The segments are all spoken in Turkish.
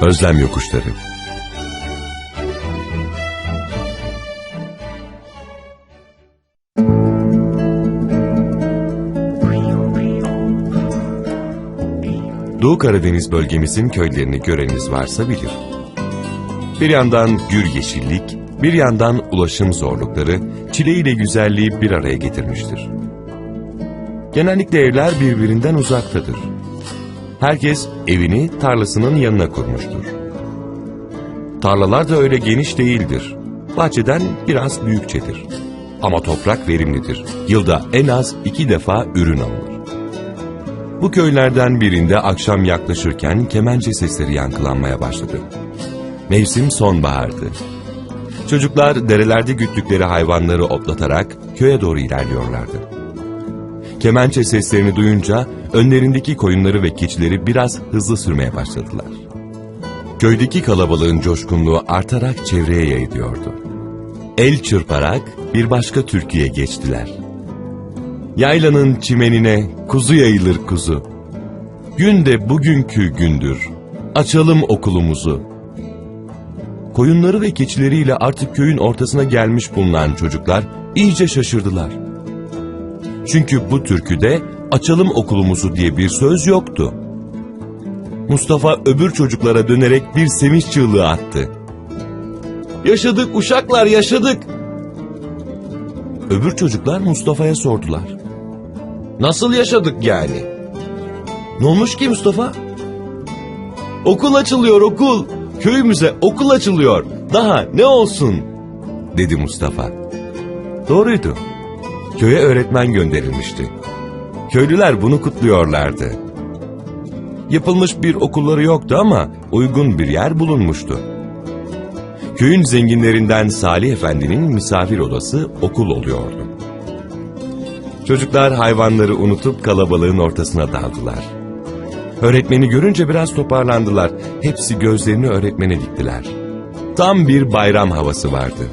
Özlem Yokuşları Doğu Karadeniz bölgemizin köylerini göreniniz varsa bilir. Bir yandan gür yeşillik, bir yandan ulaşım zorlukları, çile ile güzelliği bir araya getirmiştir. Genellikle evler birbirinden uzaktadır. Herkes evini tarlasının yanına kurmuştur. Tarlalar da öyle geniş değildir. Bahçeden biraz büyükçedir. Ama toprak verimlidir. Yılda en az iki defa ürün alınır. Bu köylerden birinde akşam yaklaşırken kemençe sesleri yankılanmaya başladı. Mevsim sonbahardı. Çocuklar derelerde güttükleri hayvanları otlatarak köye doğru ilerliyorlardı. Kemençe seslerini duyunca önlerindeki koyunları ve keçileri biraz hızlı sürmeye başladılar. Köydeki kalabalığın coşkunluğu artarak çevreye yayılıyordu. El çırparak bir başka türküye geçtiler. Yaylanın çimenine kuzu yayılır kuzu. Gün de bugünkü gündür. Açalım okulumuzu. Koyunları ve keçileriyle artık köyün ortasına gelmiş bulunan çocuklar iyice şaşırdılar. Çünkü bu türküde açalım okulumuzu diye bir söz yoktu. Mustafa öbür çocuklara dönerek bir sevinç çığlığı attı. Yaşadık uşaklar yaşadık. Öbür çocuklar Mustafa'ya sordular. Nasıl yaşadık yani? Ne olmuş ki Mustafa? Okul açılıyor okul. Köyümüze okul açılıyor. Daha ne olsun? Dedi Mustafa. Doğruydu. Köye öğretmen gönderilmişti. Köylüler bunu kutluyorlardı. Yapılmış bir okulları yoktu ama uygun bir yer bulunmuştu. Köyün zenginlerinden Salih Efendi'nin misafir odası okul oluyordu. Çocuklar hayvanları unutup kalabalığın ortasına daldılar. Öğretmeni görünce biraz toparlandılar. Hepsi gözlerini öğretmene diktiler. Tam bir bayram havası vardı.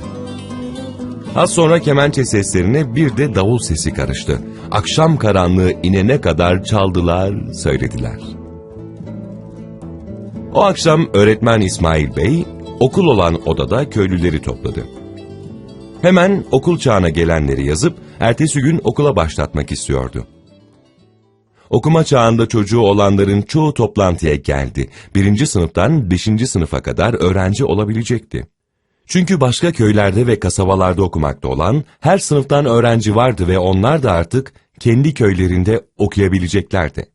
Az sonra kemençe seslerine bir de davul sesi karıştı. Akşam karanlığı inene kadar çaldılar, söylediler. O akşam öğretmen İsmail Bey okul olan odada köylüleri topladı. Hemen okul çağına gelenleri yazıp ertesi gün okula başlatmak istiyordu. Okuma çağında çocuğu olanların çoğu toplantıya geldi. Birinci sınıftan beşinci sınıfa kadar öğrenci olabilecekti. Çünkü başka köylerde ve kasabalarda okumakta olan her sınıftan öğrenci vardı ve onlar da artık kendi köylerinde okuyabileceklerdi.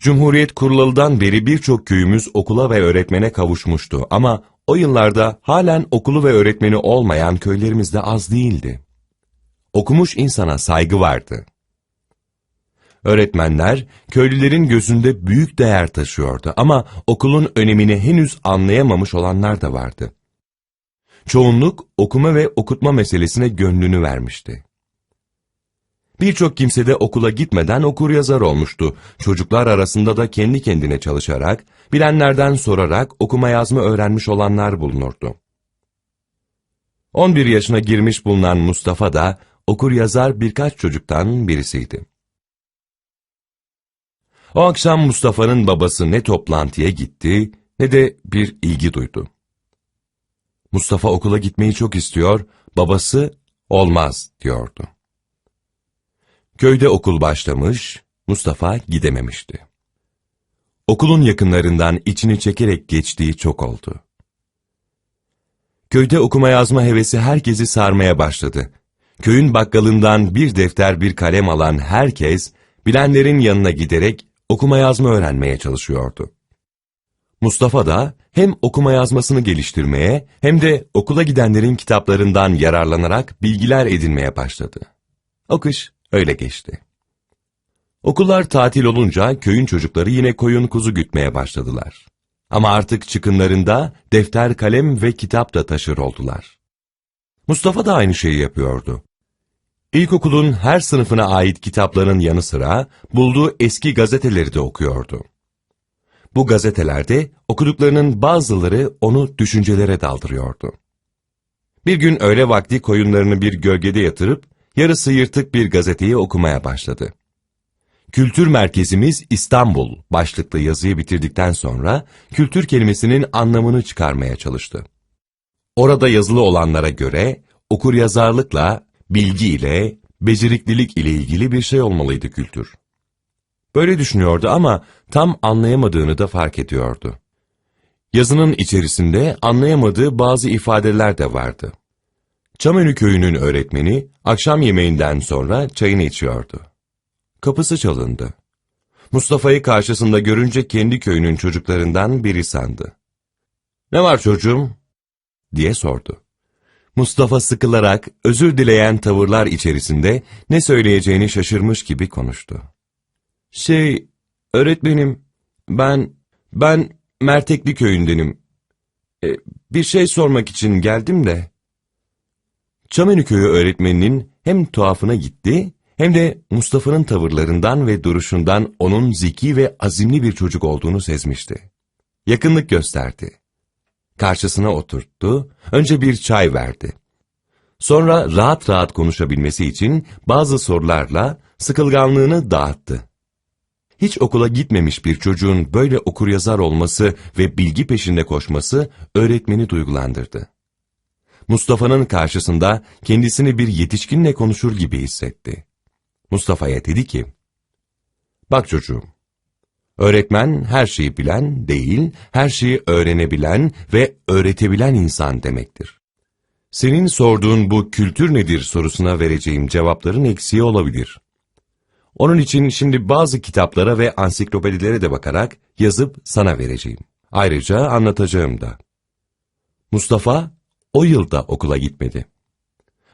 Cumhuriyet kurulalıdan beri birçok köyümüz okula ve öğretmene kavuşmuştu ama o yıllarda halen okulu ve öğretmeni olmayan köylerimiz de az değildi. Okumuş insana saygı vardı. Öğretmenler köylülerin gözünde büyük değer taşıyordu ama okulun önemini henüz anlayamamış olanlar da vardı. Çoğunluk okuma ve okutma meselesine gönlünü vermişti. Birçok kimse de okula gitmeden okur yazar olmuştu. Çocuklar arasında da kendi kendine çalışarak, bilenlerden sorarak okuma yazma öğrenmiş olanlar bulunurdu. 11 yaşına girmiş bulunan Mustafa da okur yazar birkaç çocuktan birisiydi. O akşam Mustafa'nın babası ne toplantıya gitti ne de bir ilgi duydu. Mustafa okula gitmeyi çok istiyor, babası olmaz diyordu. Köyde okul başlamış, Mustafa gidememişti. Okulun yakınlarından içini çekerek geçtiği çok oldu. Köyde okuma yazma hevesi herkesi sarmaya başladı. Köyün bakkalından bir defter bir kalem alan herkes, bilenlerin yanına giderek okuma yazma öğrenmeye çalışıyordu. Mustafa da hem okuma yazmasını geliştirmeye hem de okula gidenlerin kitaplarından yararlanarak bilgiler edinmeye başladı. O kış öyle geçti. Okullar tatil olunca köyün çocukları yine koyun kuzu gütmeye başladılar. Ama artık çıkınlarında defter, kalem ve kitap da taşır oldular. Mustafa da aynı şeyi yapıyordu. İlkokulun her sınıfına ait kitapların yanı sıra bulduğu eski gazeteleri de okuyordu. Bu gazetelerde okuduklarının bazıları onu düşüncelere daldırıyordu. Bir gün öğle vakti koyunlarını bir gölgede yatırıp yarısı yırtık bir gazeteyi okumaya başladı. Kültür merkezimiz İstanbul başlıklı yazıyı bitirdikten sonra kültür kelimesinin anlamını çıkarmaya çalıştı. Orada yazılı olanlara göre okuryazarlıkla, bilgi ile, beceriklilik ile ilgili bir şey olmalıydı kültür. Böyle düşünüyordu ama tam anlayamadığını da fark ediyordu. Yazının içerisinde anlayamadığı bazı ifadeler de vardı. Çamönü köyünün öğretmeni akşam yemeğinden sonra çayını içiyordu. Kapısı çalındı. Mustafa'yı karşısında görünce kendi köyünün çocuklarından biri sandı. ''Ne var çocuğum?'' diye sordu. Mustafa sıkılarak özür dileyen tavırlar içerisinde ne söyleyeceğini şaşırmış gibi konuştu. ''Şey, öğretmenim, ben, ben Mertekli köyündenim. E, bir şey sormak için geldim de.'' Çamenü köyü öğretmeninin hem tuhafına gitti hem de Mustafa'nın tavırlarından ve duruşundan onun zeki ve azimli bir çocuk olduğunu sezmişti. Yakınlık gösterdi. Karşısına oturttu, önce bir çay verdi. Sonra rahat rahat konuşabilmesi için bazı sorularla sıkılganlığını dağıttı. Hiç okula gitmemiş bir çocuğun böyle okuryazar olması ve bilgi peşinde koşması öğretmeni duygulandırdı. Mustafa'nın karşısında kendisini bir yetişkinle konuşur gibi hissetti. Mustafa'ya dedi ki, Bak çocuğum, öğretmen her şeyi bilen değil, her şeyi öğrenebilen ve öğretebilen insan demektir. Senin sorduğun bu kültür nedir sorusuna vereceğim cevapların eksiği olabilir. Onun için şimdi bazı kitaplara ve ansiklopedilere de bakarak yazıp sana vereceğim. Ayrıca anlatacağım da. Mustafa o yılda okula gitmedi.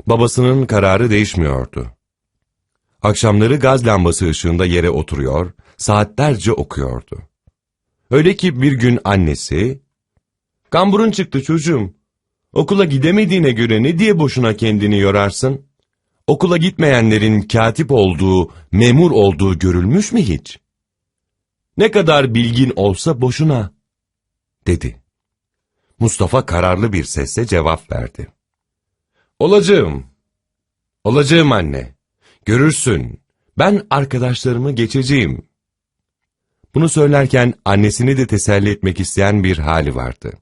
Babasının kararı değişmiyordu. Akşamları gaz lambası ışığında yere oturuyor, saatlerce okuyordu. Öyle ki bir gün annesi, ''Kamburun çıktı çocuğum, okula gidemediğine göre ne diye boşuna kendini yorarsın? Okula gitmeyenlerin katip olduğu, memur olduğu görülmüş mü hiç? Ne kadar bilgin olsa boşuna.'' dedi. Mustafa kararlı bir sesle cevap verdi. Olacağım. Olacağım anne. Görürsün. Ben arkadaşlarımı geçeceğim. Bunu söylerken annesini de teselli etmek isteyen bir hali vardı.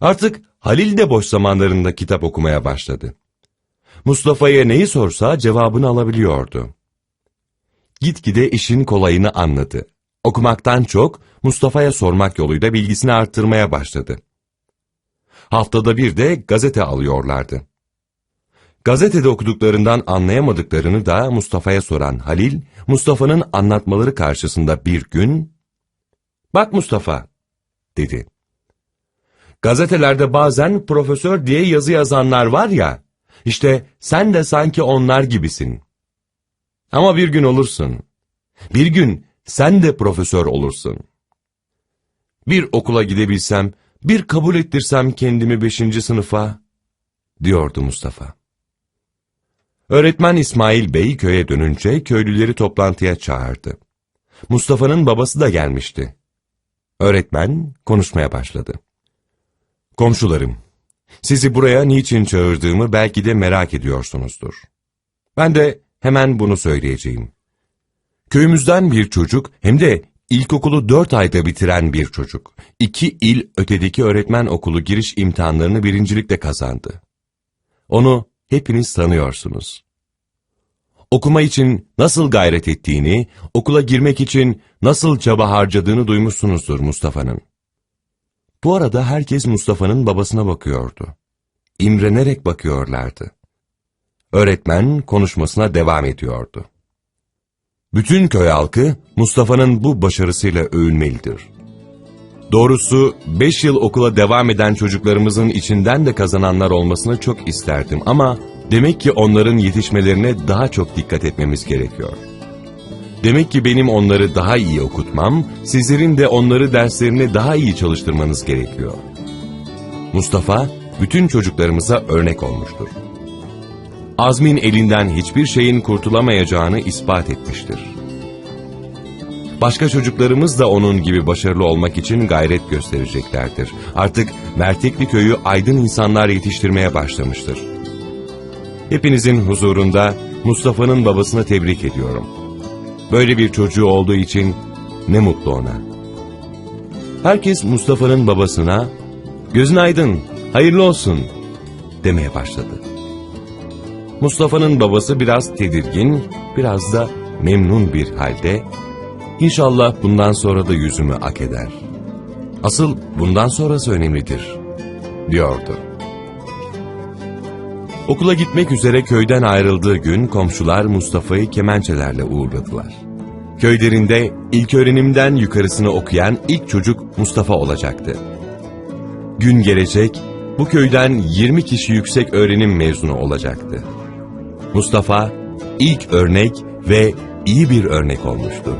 Artık Halil de boş zamanlarında kitap okumaya başladı. Mustafa'ya neyi sorsa cevabını alabiliyordu. Gitgide işin kolayını anladı. Okumaktan çok Mustafa'ya sormak yoluyla bilgisini arttırmaya başladı. Haftada bir de gazete alıyorlardı. Gazetede okuduklarından anlayamadıklarını da Mustafa'ya soran Halil, Mustafa'nın anlatmaları karşısında bir gün, ''Bak Mustafa'' dedi. ''Gazetelerde bazen profesör diye yazı yazanlar var ya, işte sen de sanki onlar gibisin. Ama bir gün olursun. Bir gün sen de profesör olursun. Bir okula gidebilsem, bir kabul ettirsem kendimi beşinci sınıfa, diyordu Mustafa. Öğretmen İsmail Bey köye dönünce köylüleri toplantıya çağırdı. Mustafa'nın babası da gelmişti. Öğretmen konuşmaya başladı. Komşularım, sizi buraya niçin çağırdığımı belki de merak ediyorsunuzdur. Ben de hemen bunu söyleyeceğim. Köyümüzden bir çocuk hem de ilkokulu dört ayda bitiren bir çocuk. iki il ötedeki öğretmen okulu giriş imtihanlarını birincilikle kazandı. Onu hepiniz tanıyorsunuz. Okuma için nasıl gayret ettiğini, okula girmek için nasıl çaba harcadığını duymuşsunuzdur Mustafa'nın. Bu arada herkes Mustafa'nın babasına bakıyordu. İmrenerek bakıyorlardı. Öğretmen konuşmasına devam ediyordu. Bütün köy halkı Mustafa'nın bu başarısıyla övünmelidir. Doğrusu beş yıl okula devam eden çocuklarımızın içinden de kazananlar olmasını çok isterdim ama demek ki onların yetişmelerine daha çok dikkat etmemiz gerekiyor. Demek ki benim onları daha iyi okutmam, sizlerin de onları derslerine daha iyi çalıştırmanız gerekiyor. Mustafa bütün çocuklarımıza örnek olmuştur. Azmin elinden hiçbir şeyin kurtulamayacağını ispat etmiştir. Başka çocuklarımız da onun gibi başarılı olmak için gayret göstereceklerdir. Artık Mertekli köyü aydın insanlar yetiştirmeye başlamıştır. Hepinizin huzurunda Mustafa'nın babasını tebrik ediyorum. Böyle bir çocuğu olduğu için ne mutlu ona. Herkes Mustafa'nın babasına gözün aydın, hayırlı olsun demeye başladı. Mustafa'nın babası biraz tedirgin, biraz da memnun bir halde İnşallah bundan sonra da yüzümü ak eder. Asıl bundan sonrası önemlidir, diyordu. Okula gitmek üzere köyden ayrıldığı gün komşular Mustafa'yı kemençelerle uğurladılar. Köylerinde ilk öğrenimden yukarısını okuyan ilk çocuk Mustafa olacaktı. Gün gelecek, bu köyden 20 kişi yüksek öğrenim mezunu olacaktı. Mustafa ilk örnek ve iyi bir örnek olmuştu.